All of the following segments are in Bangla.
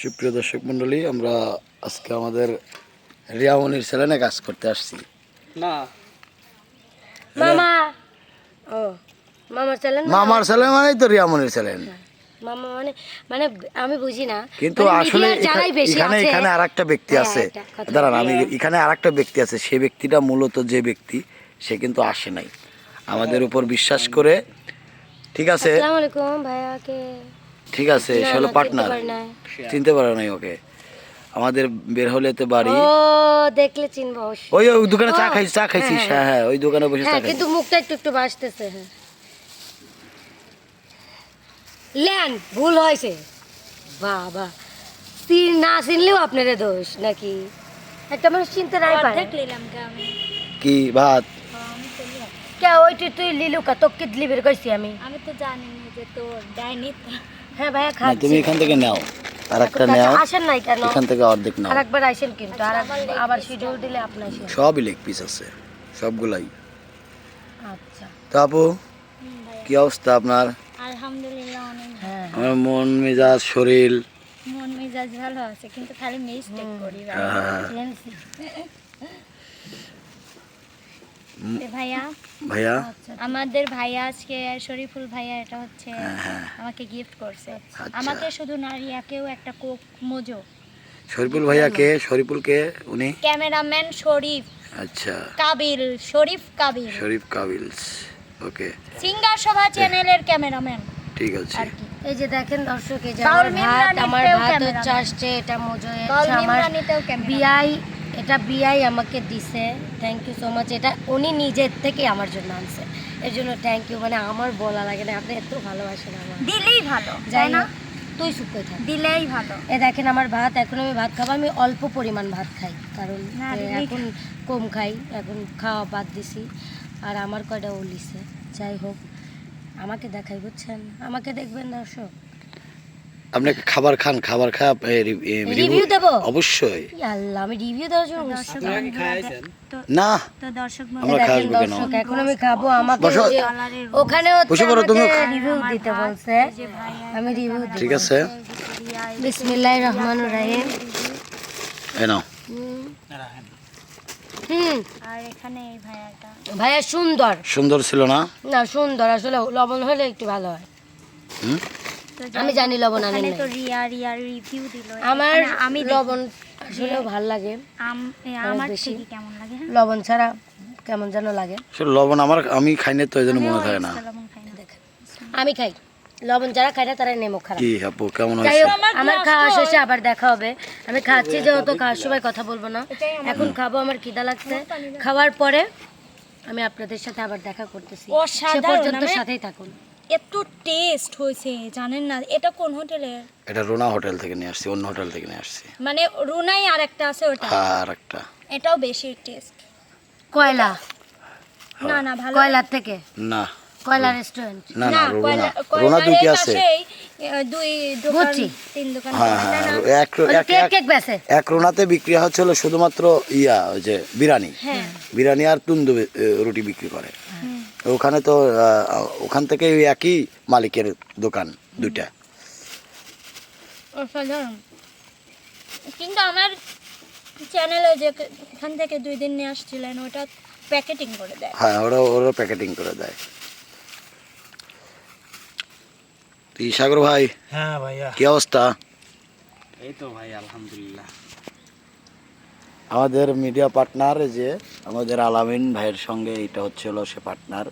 সুপ্রিয় দর্শক মণ্ডলী আমরা আজকে আমাদের রিয়ামনির ছেলেনে কাজ করতে আসছি। না মামা। ও মামা চলেন মামার ছেলে মানেই তো রিয়ামনির ছেলেন মামা মানে মানে আমি বুঝি না। কিন্তু মানে আসলে এখানে এখানে আর একটা ব্যক্তি হ্যাঁ, আছে। দাঁড়ান আমি এখানে আর একটা ব্যক্তি আছে। সেই ব্যক্তিটা মূলত যে ব্যক্তি সে কিন্তু আসে নাই। আমাদের উপর বিশ্বাস করে ঠিক আছে? আসসালামু আলাইকুম ভাইয়াকে ঠিক আছে না, সে হলো না, পার্টনার চিনতে পারি নাই। ওকে। আমাদের বের হলে তো বাড়ি। ও দেখলে চিনবো ওই ওই দোকানে চা ও, খাইছি চা খাইছিস? হ্যাঁ, হ্যাঁ। হ্যাঁ ওই দোকানে বসে চা হ্যাঁ কিন্তু মুখটা একটু একটু বাসতেছে হ্যাঁ। লেন ভুল হয়েছে। বাবা চিন না চিনলেও আপনারে দোষ নাকি? একটা মানুষ চিনতে নাই পারে। কি ভাত? কে ওইটি তুই লিলু কা তোকে লিবের কইছি আমি। আমি তো জানি না যে তো ডাইনি তো। হ্যাঁ ভাইয়া না খাচ্ছি। তুমি এখান থেকে নাও। আর একটা নাও। আসেন নাই কেন? এখান থেকে অর্ধেক নাও। আর একবার আইসেন কিন্তু আর আবার শিডিউল দিলে আপনি আসেন সবই লেগ পিস আছে। সবগুলাই। আচ্ছা। তো আপু কি অবস্থা আপনার? আলহামদুলিল্লাহ অনেক হ্যাঁ আমার মন মেজাজ শরীর? মন মেজাজ ভালো আছে কিন্তু খালি মিস্টেক করি ভাইয়া। ভাইয়া? আমাদের ভাইয়া আজকে শরীফুল ভাইয়া এটা হচ্ছে হ্যাঁ। আমাকে গিফট করছে। আচ্ছা। আমাকে শুধু না রিয়াকেও একটা কোক মোজো। শরীফুল ভাইয়া কে শরীফুল কে উনি? ক্যামেরাম্যান শরীফ। আচ্ছা। কাবিল শরীফ কাবিল। শরীফ কাবিলস ওকে। সিঙ্গার সভা চ্যানেলের ক্যামেরাম্যান। ঠিক আছে। আর কি। এই যে দেখেন দর্শক এই যে আমার ভাত আমার ভাত হচ্ছে আসছে এটা মজো আমার বিআই এটা বিআই আমাকে দিছে। থ্যাংক ইউ সো মাচ এটা উনি নিজের থেকে আমার জন্য আনছে। এর জন্য থ্যাংক ইউ মানে আমার বলা লাগে না। আপনি এত ভালোবাসেন আমার দিলেই ভালো যাই না? তুই সুখ থাক। দিলেই ভালো। এ দেখেন আমার ভাত এখন আমি ভাত খাব। আমি অল্প পরিমাণ ভাত খাই। কারণ। এখন কম খাই। এখন খাওয়া বাদ দিছি। আর আমার কয়টা ওলিছে যাই হোক আমাকে দেখাই বুঝছেন? আমাকে দেখবেন না দর্শক। আপনি খাবার খান খাবার খা দেবো? অবশ্যই। ই আল্লাহ আমি রিভিউ দেওয়ার জন্য বসছি। দর্শক বন্ধুরা, তো না। আমরা দেখেন দর্শক এখন আমি খাব আমাকে বসো। ওই যে- ওখানে বসে পড়ো, তুমিও রিভিউ দিতে বলছে। আমি রিভিউ দিই ঠিক আছে। বিসমিল্লাহির রহমানির রহিম। এই নাও। হুম। হুম। আর এখানে এই ভাইয়াটা। ভাইয়া সুন্দর। সুন্দর ছিল না? না সুন্দর। আসলে লবণ হলে একটু ভালো হয়। হুম? আমি জানি লবণ আনি এখানে নাই। তো রিয়া রিয়া রিভিউ দিল। আমার আমি লবণ আসলে ভালো লাগে। আম আমার বেশি। কেমন লাগে হ্যাঁ? লবণ ছাড়া কেমন যেন লাগে। লবণ আমার আমি খাই না তো এই জন্য মনে থাকে না। আমি খাই। লবণ যারা খাই না তারা নেমো খারাপ। কি আপু কেমন হয়েছে? আমার খাওয়া শেষে আবার দেখা হবে। আমি খাচ্ছি যে যেহেতু খাওয়ার সময় কথা বলব না। এখন খাব আমার খিদা লাগছে। খাওয়ার পরে আমি আপনাদের সাথে আবার দেখা করতেছি। সে পর্যন্ত আমি- সাথেই থাকুন। এত টেস্ট হয়েছে জানেন না? এটা কোন হোটেলে এটা রোনা হোটেল থেকে নিয়ে আসছি অন্য হোটেল থেকে নিয়ে আসছি। মানে রুনাই আর একটা আছে ওটা? আর একটা এটাও বেশি টেস্ট কয়লা? না না ভালো কয়লার থেকে? না। কয়লা রেস্টুরেন্ট না না রোনা। দুইটি আছে। দুই দোকান তিন দোকান। হ্যাঁ করে, তাই হ্যাঁ না? এক এক এক- কেক রোনাতে বিক্রি হচ্ছিল শুধুমাত্র ইয়া ওই যে বিরিয়ানি। হ্যাঁ। বিরিয়ানি আর তুন্দু রুটি বিক্রি করে। ওখানে তো ওখান থেকে ওই একই মালিকের দোকান দুইটা। কিন্তু আমার চ্যানেলে যে এখান থেকে দুই দিন নিয়ে আসছিলেন ওটা প্যাকেটিং করে দেয়। হ্যাঁ ওরা ওরা প্যাকেটিং করে দেয়। তো সাগর ভাই হ্যাঁ ভাইয়া। কি অবস্থা? এই তো ভাই আলহামদুলিল্লাহ। আমাদের মিডিয়া পার্টনার যে আমাদের আলামিন ভাইয়ের সঙ্গে এটা হচ্ছে হলো সে পার্টনার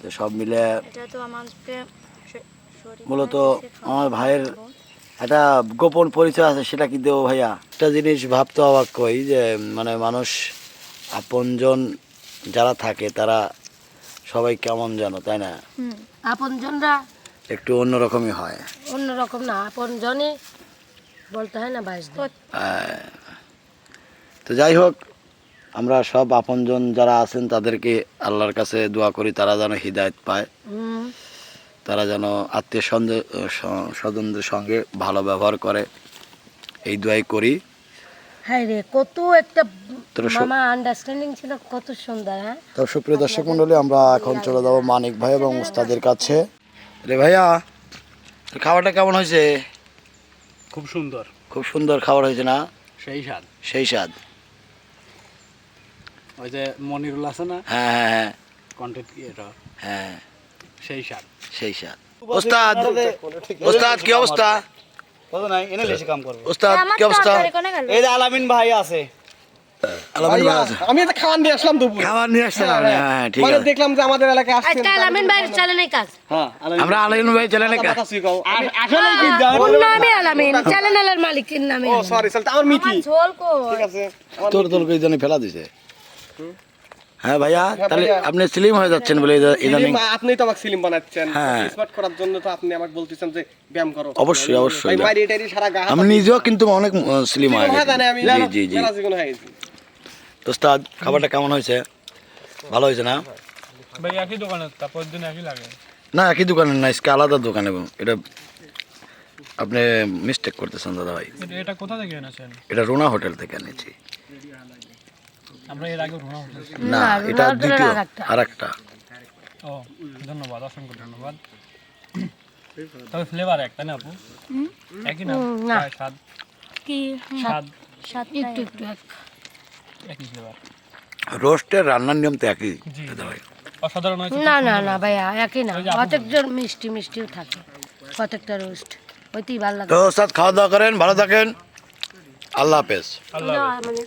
তো সব মিলে মূলত আমার ভাইয়ের। একটা গোপন পরিচয় আছে সেটা কি দেবো ভাইয়া? একটা জিনিস ভাবতে অবাক কই যে মানে মানুষ আপনজন যারা থাকে তারা সবাই কেমন জানো তাই না? হুম আপনজনরা একটু অন্যরকমই হয়। অন্যরকম না আপনজনে বলতে হয় না বাইশ দিন। আহ, তো যাই হোক আমরা সব আপনজন যারা আছেন তাদেরকে আল্লাহর কাছে দোয়া করি তারা যেন হৃদায়ত পায়। তারা যেন আত্মীয় স্বজনদের সঙ্গে ভালো ব্যবহার করে। এই দোয়াই করি। হ্যাঁ রে কত একটা মামা আন্ডারস্ট্যান্ডিং ছিল কত সুন্দর হ্যাঁ? তো সুপ্রিয় দর্শক মন্ডলী আমরা এখন চলে যাব মানিক ভাই এবং উস্তাদের কাছে। রে ভাইয়া খাবারটা কেমন হয়েছে? খুব সুন্দর। খুব সুন্দর খাবার হয়েছে না? সেই স্বাদ। সেই স্বাদ। ওই যে মনিরুল আছে না হ্যাঁ হ্যাঁ হ্যাঁ কন্টেন্ট ক্রিয়েটর হ্যাঁ সেই সেই ওস্তাদ ওস্তাদ কি অবস্থা কত নাই এনে লেসে কাম করব ওস্তাদ কি অবস্থা এই যে আলামিন ভাই আছে আলামিন ভাই আছে। আমি একটা খাবার নিয়ে আসলাম দুপুর খাবার নিয়ে আসছেন হ্যাঁ হ্যাঁ, ঠিক মানে আছে দেখলাম যে আমাদের এলাকায় আসছেন আজকে আলামিন ভাইয়ের চ্যানেলে কাজ হ্যাঁ আমরা আলামিন ভাই চলে না আসলে কিন্তু ওর নামে আলামিন চ্যানেলের মালিকের নামে ও সরি স্যার আমার মিঠি ঠিক আছে তোর তোর করে জানি ফেলা দিছে হ্যাঁ ভাইয়া তাহলে আপনি স্লিম হয়ে যাচ্ছেন বলে ইদানিং। আপনিই তো আমাকে সিলিম বানাচ্ছেন। হ্যাঁ। স্মার্ট করার জন্য তো আপনি আমাকে বলতেছেন যে ব্যায়াম করো। অবশ্যই অবশ্যই। সারা গা আমি নিজেও কিন্তু অনেক স্লিম হয়ে হ্যাঁ গেছি। জি জি জি। হয়ে খাবারটা কেমন হয়েছে? ভালো হয়েছে না? ভাই একই দোকানে তারপর দিন একই লাগে। না একই দোকানে না আজকে আলাদা দোকানে এটা আপনি মিস্টেক করতেছেন দাদা ভাই। এটা কোথা থেকে এনেছেন? এটা রোনা হোটেল থেকে এনেছি। আমরা এর আগে ভ্রমণ না না, এটা দ্বিতীয় আরেকটা। একটা ও ধন্যবাদ অসংখ্য ধন্যবাদ। তবে ফ্লেভার এক তাই না আপু? একই না? স্বাদ। কি? স্বাদ। সাতটা একটু একটু এক। একই ফ্লেভার রোস্টের রান্নার নিয়ম তো একই ভাই। অসাধারণ না না না ভাইয়া একই না। প্রত্যেকজন মিষ্টি মিষ্টিও থাকে। প্রত্যেকটা রোস্ট। ওইতেই ভালো লাগে। তো খাওয়া দাওয়া করেন ভালো থাকেন। আল্লাহ হাফেজ। আল্লাহ হাফেজ।